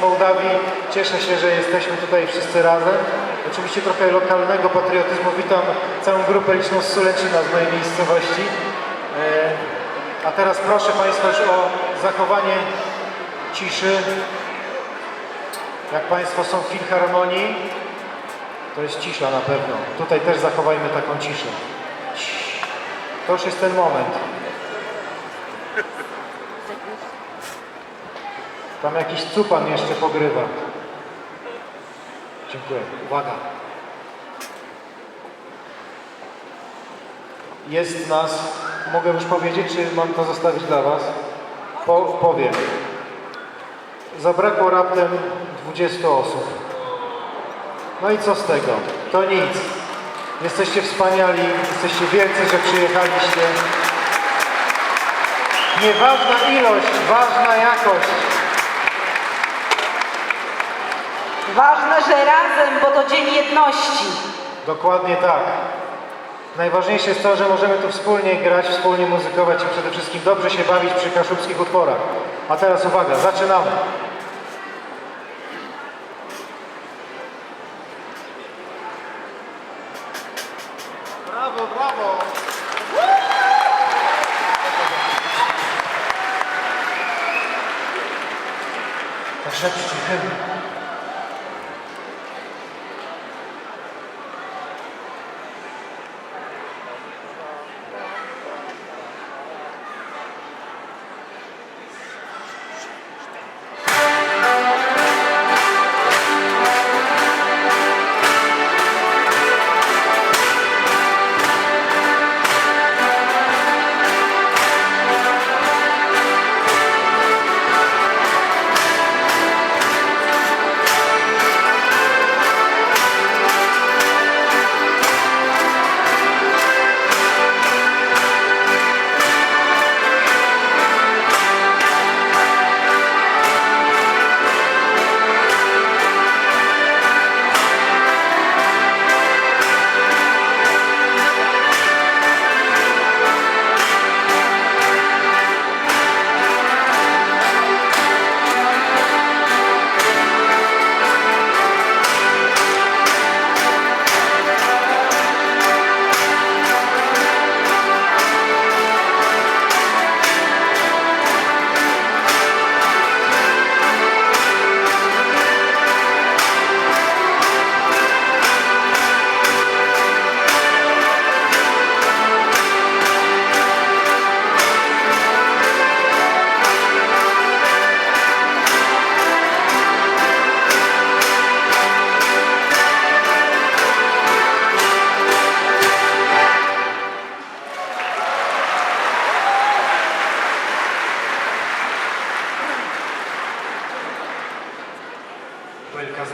Mołdawii. Cieszę się, że jesteśmy tutaj wszyscy razem. Oczywiście trochę lokalnego patriotyzmu. Witam całą grupę liczną z Sulęczyna, z mojej miejscowości. E, A teraz proszę Państwa już o zachowanie ciszy. Jak Państwo są w filharmonii, to jest cisza na pewno. Tutaj też zachowajmy taką ciszę. To już jest ten moment. Tam jakiś cupan jeszcze pogrywa. Dziękuję. Uwaga. Jest nas, mogę już powiedzieć, czy mam to zostawić dla Was? Po, powiem. Zabrakło raptem 20 osób. No i co z tego? To nic. Jesteście wspaniali, jesteście wielcy, że przyjechaliście. Nieważna ilość, ważna jakość. Ważne, że razem, bo to dzień jedności. Dokładnie tak. Najważniejsze jest to, że możemy tu wspólnie grać, wspólnie muzykować i przede wszystkim dobrze się bawić przy kaszubskich utworach. A teraz uwaga, zaczynamy. Brawo, brawo! Zaszepczcie hymn. только с